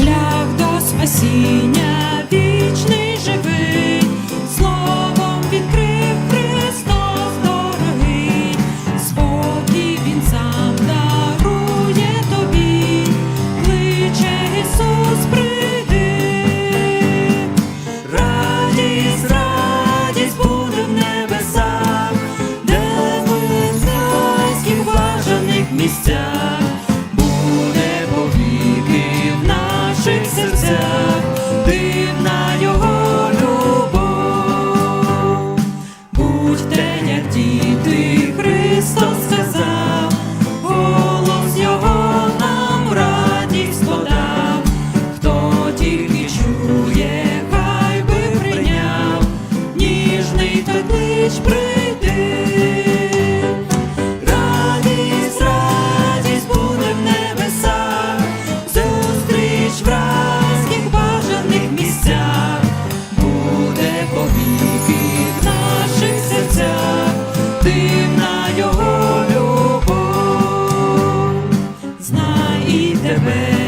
шлях до спасіння. дивна його любов, знай і тебе.